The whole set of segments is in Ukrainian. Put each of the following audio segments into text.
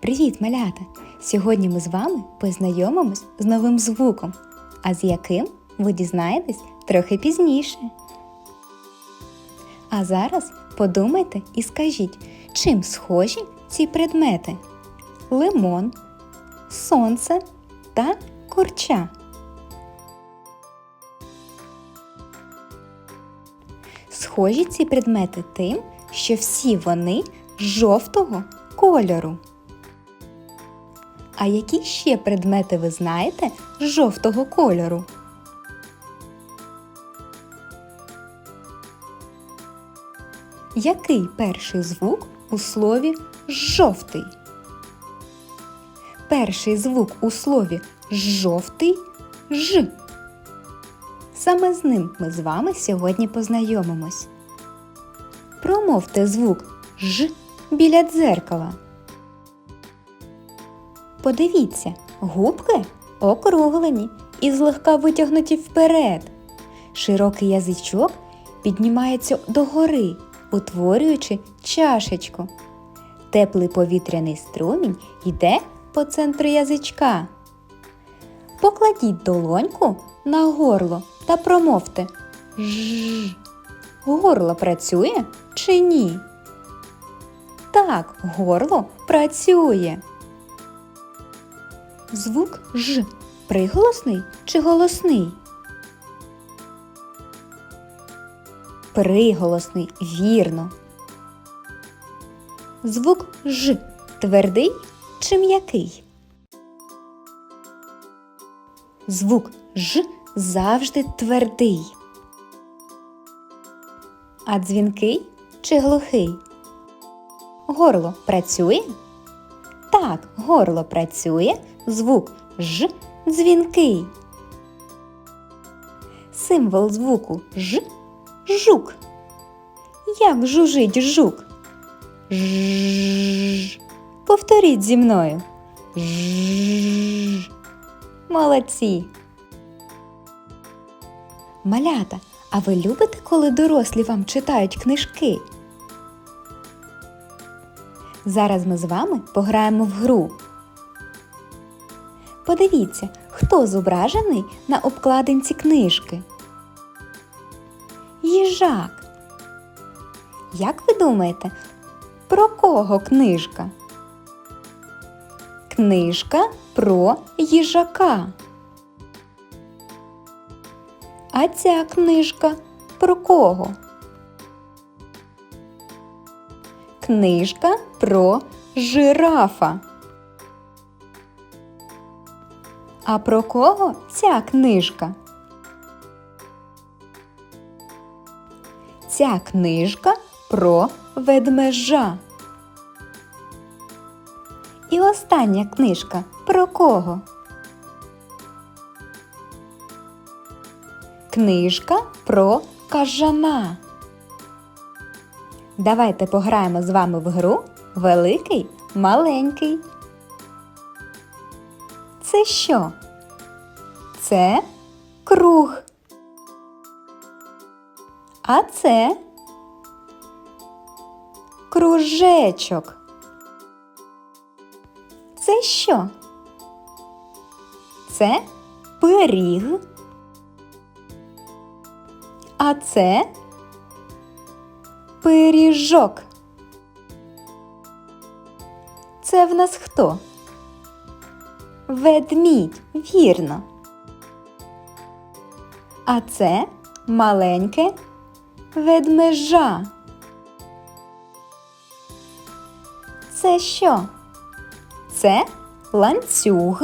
Привіт, малята! Сьогодні ми з вами познайомимось з новим звуком, а з яким ви дізнаєтесь трохи пізніше. А зараз подумайте і скажіть, чим схожі ці предмети: лимон, сонце та корча. Схожі ці предмети тим, що всі вони жовтого кольору. А які ще предмети ви знаєте жовтого кольору? Який перший звук у слові жовтий? Перший звук у слові жовтий ж. Саме з ним ми з вами сьогодні познайомимось. Промовте звук ж біля дзеркала. Подивіться, губки округлені і злегка витягнуті вперед. Широкий язичок піднімається догори, утворюючи чашечку. Теплий повітряний струмінь йде по центру язичка. Покладіть долоньку на горло та промовте Ж. Горло працює чи ні? Так, горло працює. Звук Ж приголосний чи голосний? Приголосний, вірно. Звук Ж твердий чи м'який? Звук Ж завжди твердий. А дзвінкий чи глухий? Горло працює? Горло працює, звук Ж дзвінкий. Символ звуку Ж жук. Як жужить жук? Ж. Повторіть зі мною. Ж. Молодці. Малята, а ви любите, коли дорослі вам читають книжки? Зараз ми з вами пограємо в гру. Подивіться, хто зображений на обкладинці книжки. Їжак. Як ви думаєте, про кого книжка? Книжка про їжака. А ця книжка про кого? Книжка про жирафа. А про кого ця книжка? Ця книжка про ведмежа. І остання книжка про кого? Книжка про кажана. Давайте пограємо з вами в гру Великий маленький. Це що? Це круг. А це кружечок. Це що? Це пиріг. А це пиріжок. Це в нас хто? Ведмідь, вірно. А це маленьке ведмежа. Це що? Це ланцюг.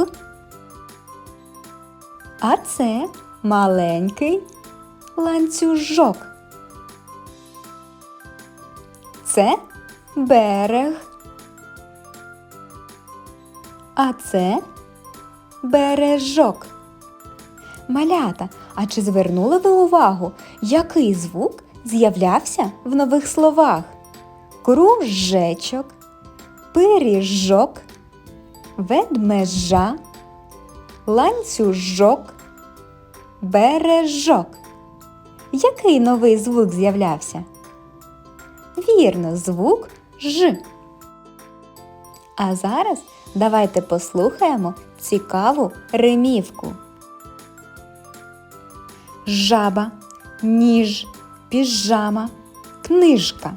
А це маленький ланцюжок. Це берег. А це бережок. Малята, а чи звернули ви увагу, який звук з'являвся в нових словах? Кружечок, пиріжок, ведмежа, ланцюжок, бережок. Який новий звук з'являвся? Вірно, звук Ж. А зараз давайте послухаємо цікаву римівку. Жаба, ніж, піжама, книжка,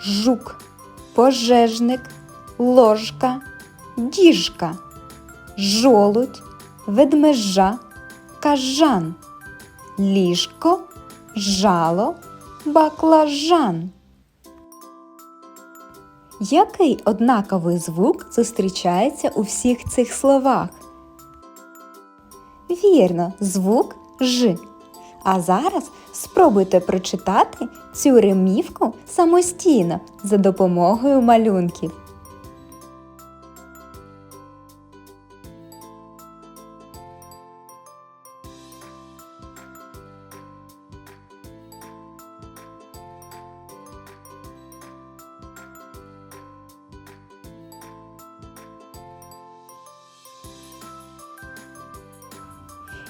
жук, пожежник, ложка, діжка, жолудь, ведмежа, кажан, ліжко, жало, баклажан. Який однаковий звук зустрічається у всіх цих словах? Вірно, звук Ж. А зараз спробуйте прочитати цю ремівку самостійно за допомогою малюнків.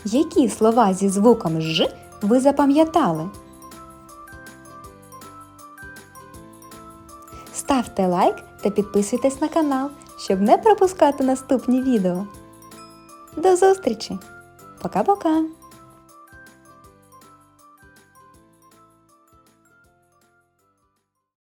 Які слова зі звуком Ж ви запам'ятали? Ставте лайк та підписуйтесь на канал, щоб не пропускати наступні відео. До зустрічі! Пока-пока!